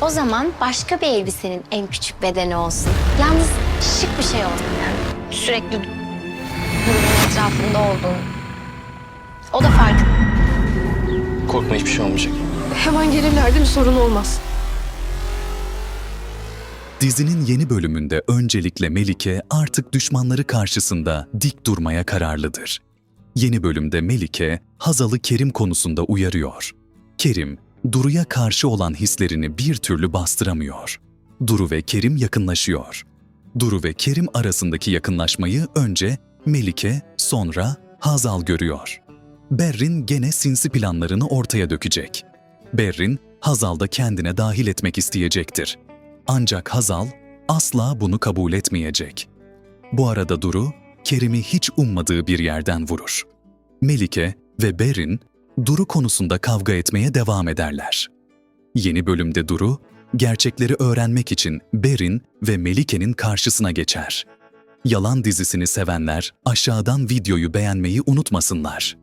O zaman başka bir elbisenin en küçük bedeni olsun. Yalnız şık bir şey olsun yani. Sürekli etrafında olduğun. O da fark. Korkma hiçbir şey olmayacak. Hemen gelirler değil mi? Sorun olmaz. Dizinin yeni bölümünde öncelikle Melike artık düşmanları karşısında dik durmaya kararlıdır. Yeni bölümde Melike, Hazal'ı Kerim konusunda uyarıyor. Kerim, Duru'ya karşı olan hislerini bir türlü bastıramıyor. Duru ve Kerim yakınlaşıyor. Duru ve Kerim arasındaki yakınlaşmayı önce Melike, sonra Hazal görüyor. Berrin gene sinsi planlarını ortaya dökecek. Berrin, Hazal'da kendine dahil etmek isteyecektir. Ancak Hazal asla bunu kabul etmeyecek. Bu arada Duru, Kerim'i hiç ummadığı bir yerden vurur. Melike ve Berin, Duru konusunda kavga etmeye devam ederler. Yeni bölümde Duru, gerçekleri öğrenmek için Berin ve Melike'nin karşısına geçer. Yalan dizisini sevenler aşağıdan videoyu beğenmeyi unutmasınlar.